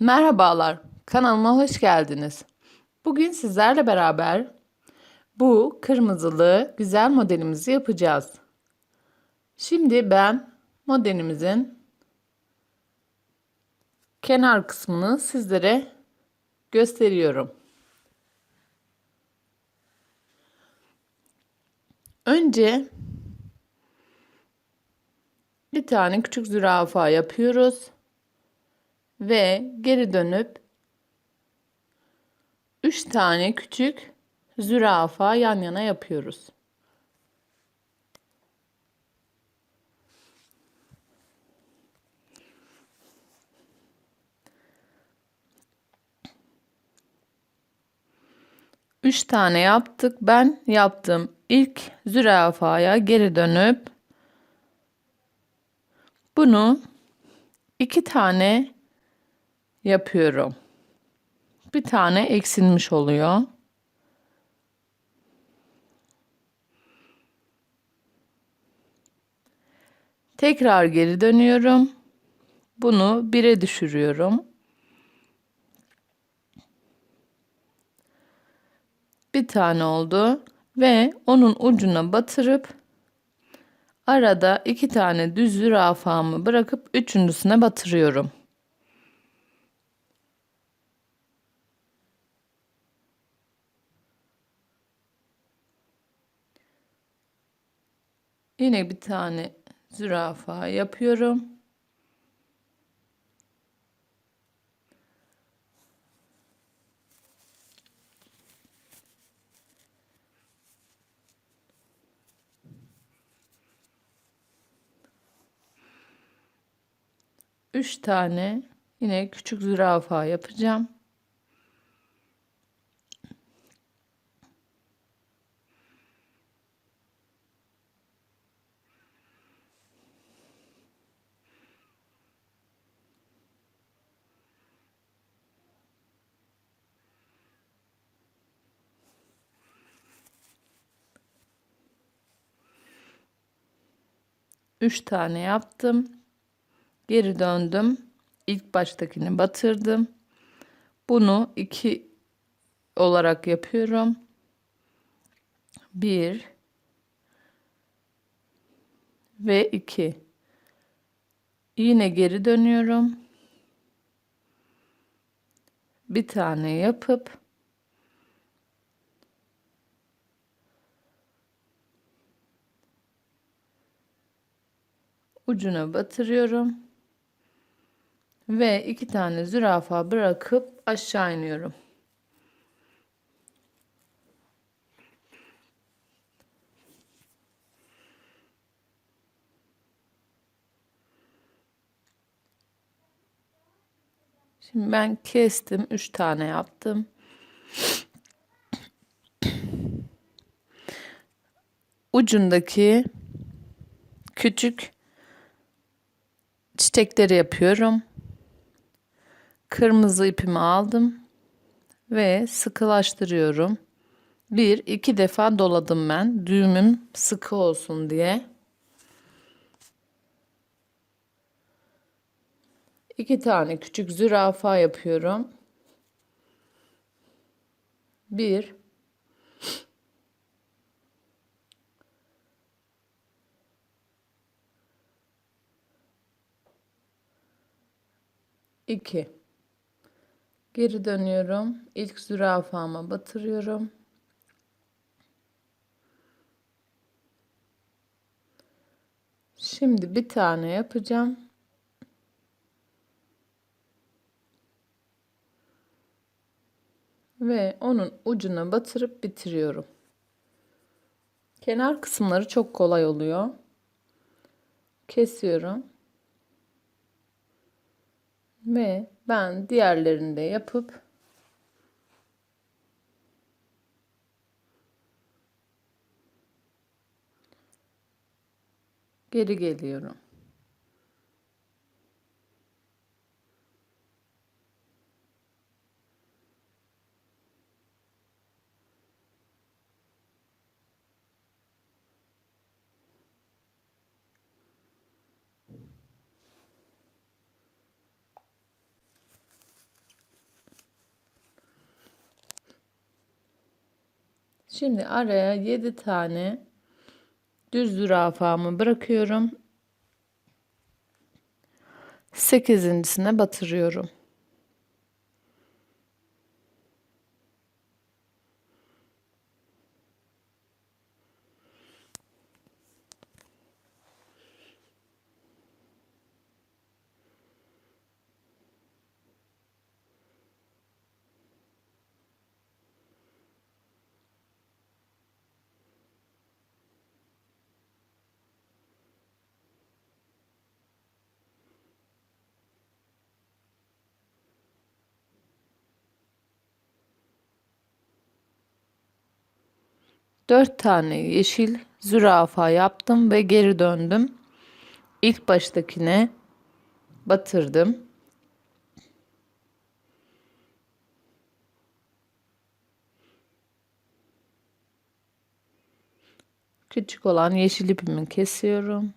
Merhabalar, kanalıma hoş geldiniz. Bugün sizlerle beraber bu kırmızılı güzel modelimizi yapacağız. Şimdi ben modelimizin kenar kısmını sizlere gösteriyorum. Önce bir tane küçük zürafa yapıyoruz ve geri dönüp 3 tane küçük zürafa yan yana yapıyoruz. Üç tane yaptık. Ben yaptım ilk zürafaya geri dönüp bunu iki tane yapıyorum. Bir tane eksilmiş oluyor. Tekrar geri dönüyorum. Bunu bire düşürüyorum. Bir tane oldu ve onun ucuna batırıp arada iki tane düz zürafamı bırakıp üçüncüsüne batırıyorum. Yine bir tane zürafa yapıyorum. Üç tane yine küçük zürafa yapacağım. Üç tane yaptım. Geri döndüm. İlk baştakini batırdım. Bunu iki olarak yapıyorum. Bir ve iki. Yine geri dönüyorum. Bir tane yapıp ucuna batırıyorum. Ve iki tane zürafa bırakıp aşağı iniyorum. Şimdi ben kestim. Üç tane yaptım. Ucundaki küçük çiçekleri yapıyorum. Kırmızı ipimi aldım ve sıkılaştırıyorum. Bir, iki defa doladım ben. Düğümüm sıkı olsun diye. İki tane küçük zürafa yapıyorum. Bir, 2 Geri dönüyorum. İlk zürafama batırıyorum. Şimdi bir tane yapacağım. Ve onun ucuna batırıp bitiriyorum. Kenar kısımları çok kolay oluyor. Kesiyorum. Ve ben diğerlerini de yapıp geri geliyorum. Şimdi araya 7 tane düz zürafamı bırakıyorum. Sekizincisine batırıyorum. Dört tane yeşil zürafa yaptım ve geri döndüm. İlk baştakine batırdım. Küçük olan yeşil ipimi kesiyorum.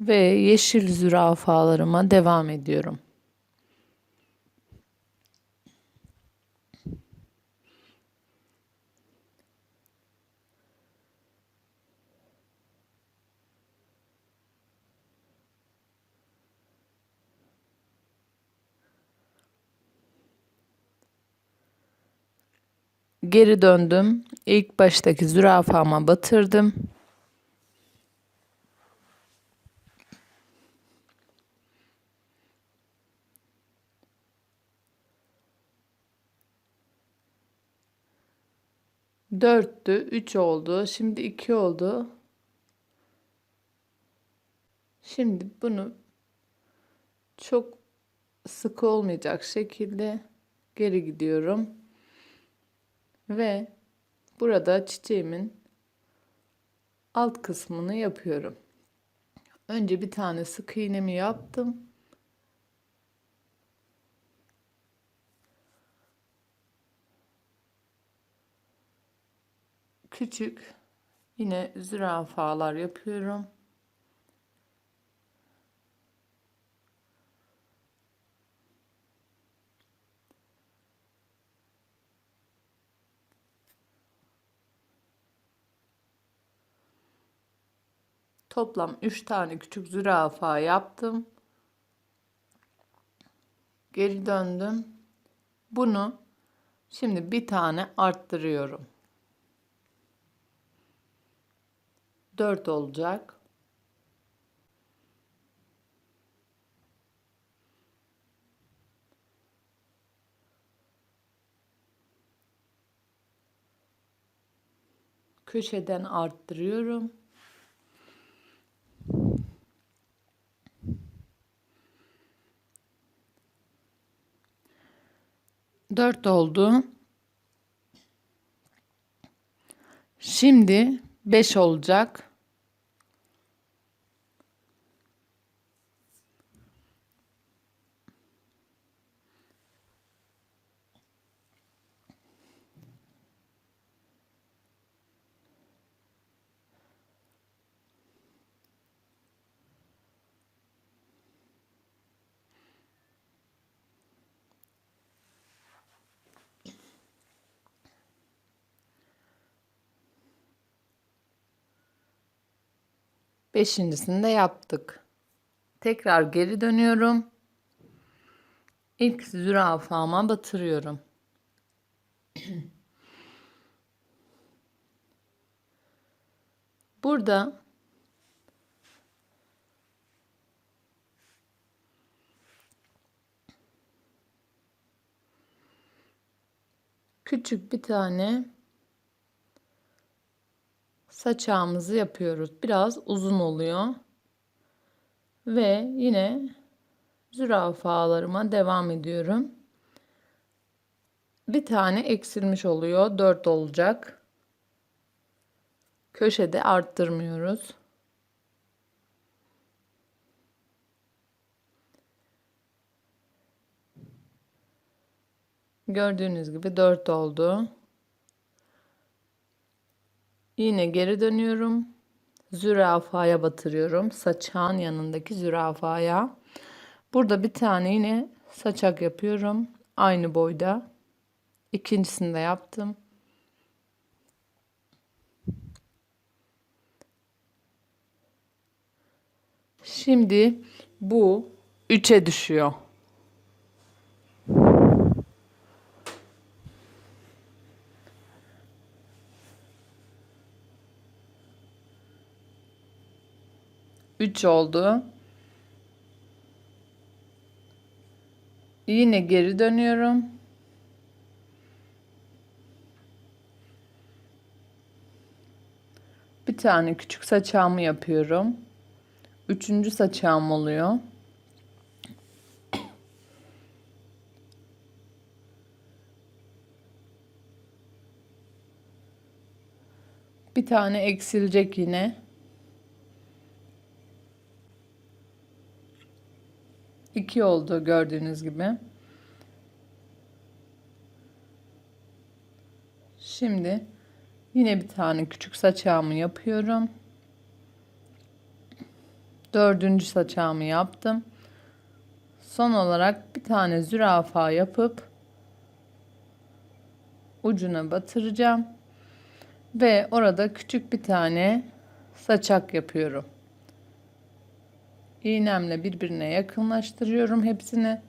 Ve yeşil zürafalarıma devam ediyorum. Geri döndüm. İlk baştaki zürafama batırdım. Dörttü, üç oldu. Şimdi iki oldu. Şimdi bunu çok sıkı olmayacak şekilde geri gidiyorum. Ve burada çiçeğimin alt kısmını yapıyorum. Önce bir tane sık iğnemi yaptım. Küçük yine zürafalar yapıyorum. Toplam 3 tane küçük zürafa yaptım. Geri döndüm. Bunu şimdi bir tane arttırıyorum. 4 olacak. Köşeden arttırıyorum. 4 oldu. Şimdi 5 olacak. Beşincisini de yaptık. Tekrar geri dönüyorum. İlk zürafama batırıyorum. Burada küçük bir tane saçağımızı yapıyoruz. Biraz uzun oluyor. Ve yine zürafalarıma devam ediyorum. Bir tane eksilmiş oluyor. 4 olacak. Köşede arttırmıyoruz. Gördüğünüz gibi 4 oldu. Yine geri dönüyorum. Zürafaya batırıyorum. Saçağın yanındaki zürafaya. Burada bir tane yine saçak yapıyorum. Aynı boyda. İkincisini de yaptım. Şimdi bu 3'e düşüyor. Üç oldu. Yine geri dönüyorum. Bir tane küçük saçağımı yapıyorum. Üçüncü saçağım oluyor. Bir tane eksilecek yine. İki oldu gördüğünüz gibi. Şimdi yine bir tane küçük saçağımı yapıyorum. Dördüncü saçağımı yaptım. Son olarak bir tane zürafa yapıp ucuna batıracağım. Ve orada küçük bir tane saçak yapıyorum. İğnemle birbirine yakınlaştırıyorum hepsini.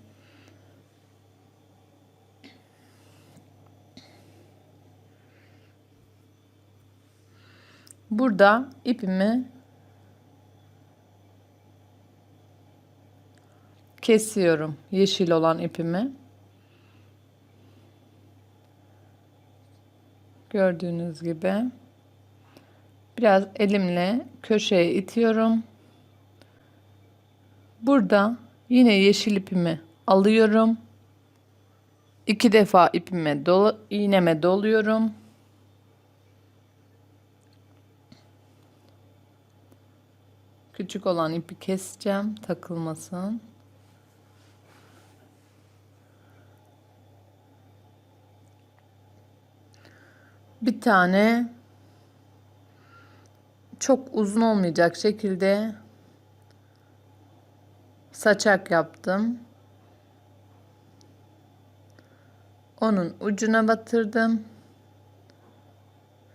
Burada ipimi kesiyorum yeşil olan ipimi. Gördüğünüz gibi biraz elimle köşeye itiyorum. Burada yine yeşil ipimi alıyorum. İki defa ipime dolu, iğneme doluyorum. Küçük olan ipi keseceğim takılmasın. Bir tane çok uzun olmayacak şekilde saçak yaptım. Onun ucuna batırdım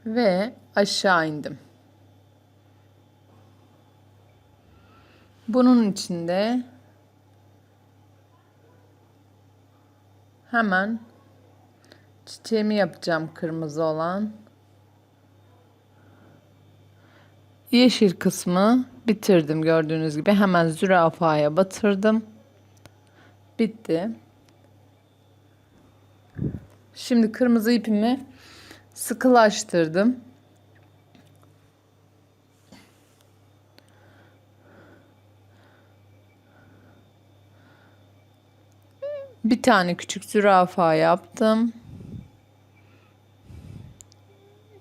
ve aşağı indim. Bunun içinde hemen çiçeğimi yapacağım kırmızı olan. Yeşil kısmı bitirdim gördüğünüz gibi. Hemen zürafaya batırdım. Bitti. Şimdi kırmızı ipimi sıkılaştırdım. Bir tane küçük zürafa yaptım.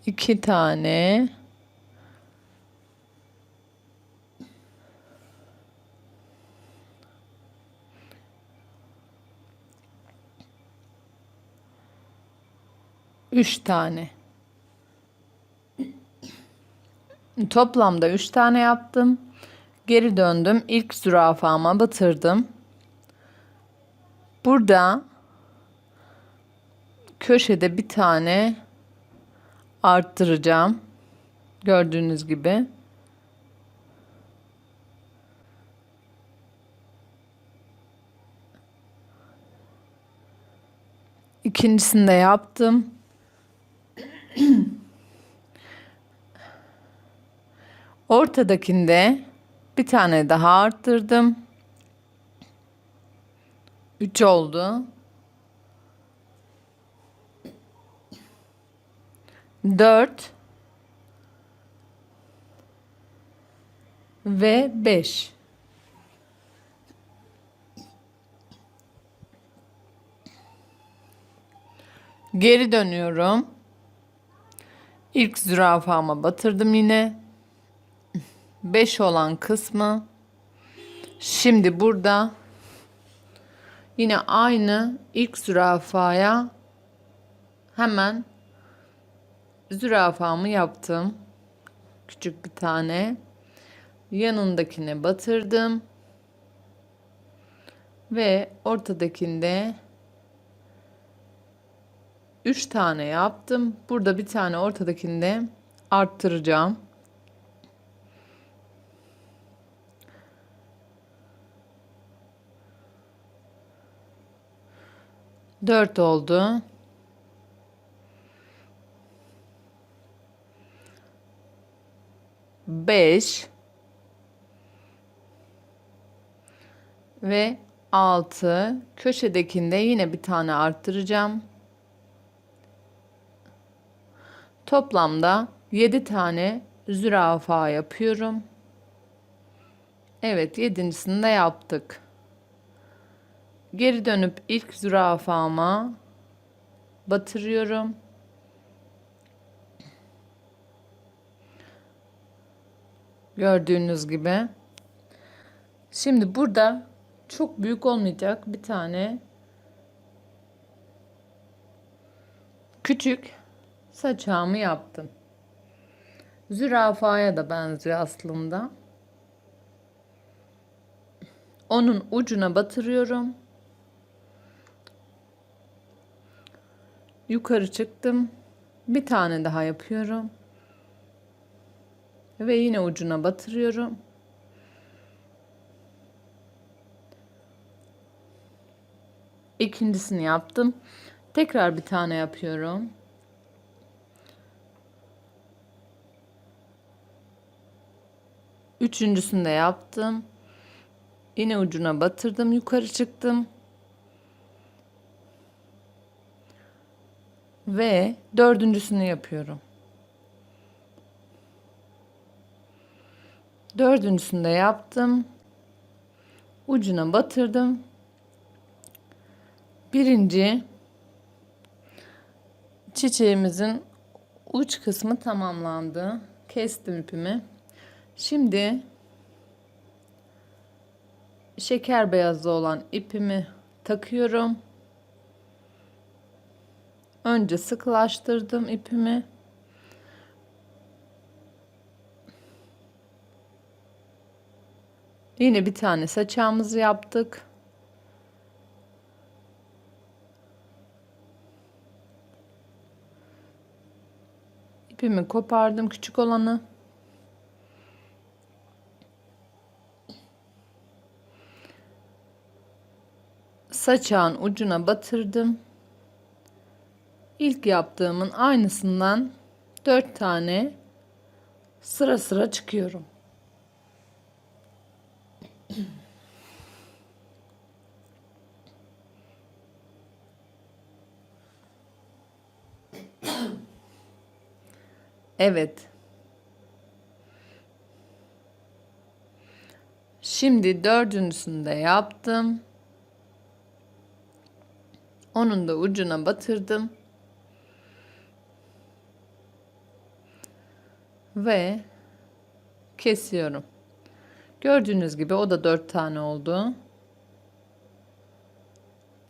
İki tane. Üç tane. Toplamda üç tane yaptım. Geri döndüm. İlk zürafama batırdım. Burada köşede bir tane arttıracağım. Gördüğünüz gibi. İkincisini de yaptım. Ortadakinde bir tane daha arttırdım. 3 oldu. 4 ve 5. Geri dönüyorum. İlk zürafama batırdım yine. 5 olan kısmı. Şimdi burada yine aynı ilk zürafaya hemen zürafamı yaptım. Küçük bir tane. Yanındakine batırdım. Ve ortadakinde 3 tane yaptım. Burada bir tane ortadakinde arttıracağım. Dört oldu. Beş. Ve altı. Köşedekinde yine bir tane arttıracağım. Toplamda 7 tane zürafa yapıyorum. Evet, yedincisini de yaptık. Geri dönüp ilk zürafama batırıyorum. Gördüğünüz gibi. Şimdi burada çok büyük olmayacak bir tane küçük saçağımı yaptım. Zürafaya da benziyor aslında. Onun ucuna batırıyorum. Yukarı çıktım. Bir tane daha yapıyorum. Ve yine ucuna batırıyorum. İkincisini yaptım. Tekrar bir tane yapıyorum. Üçüncüsünü de yaptım. Yine ucuna batırdım. Yukarı çıktım. Ve dördüncüsünü yapıyorum. Dördüncüsünü de yaptım. Ucuna batırdım. Birinci çiçeğimizin uç kısmı tamamlandı. Kestim ipimi. Şimdi şeker beyazlı olan ipimi takıyorum. Önce sıkılaştırdım ipimi. Yine bir tane saçağımızı yaptık. İpimi kopardım küçük olanı. Saçağın ucuna batırdım. İlk yaptığımın aynısından 4 tane sıra sıra çıkıyorum. Evet. Şimdi dördüncüsünü de yaptım. Onun da ucuna batırdım. Ve kesiyorum. Gördüğünüz gibi o da dört tane oldu.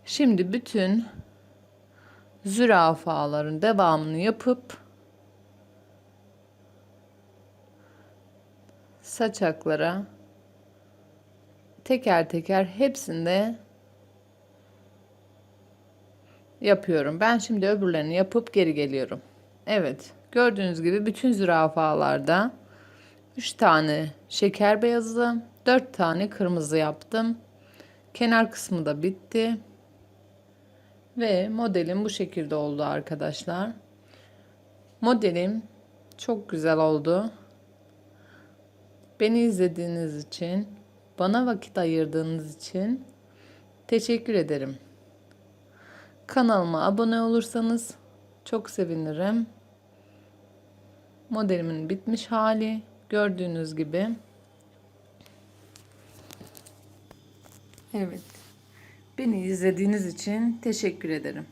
Şimdi bütün zürafaların devamını yapıp saçaklara teker teker hepsinde yapıyorum. Ben şimdi öbürlerini yapıp geri geliyorum. Evet, gördüğünüz gibi bütün zürafalarda 3 tane şeker beyazı, 4 tane kırmızı yaptım. Kenar kısmı da bitti. Ve modelim bu şekilde oldu arkadaşlar. Modelim çok güzel oldu. Beni izlediğiniz için, bana vakit ayırdığınız için teşekkür ederim. Kanalıma abone olursanız çok sevinirim. Modelimin bitmiş hali gördüğünüz gibi. Evet. Beni izlediğiniz için teşekkür ederim.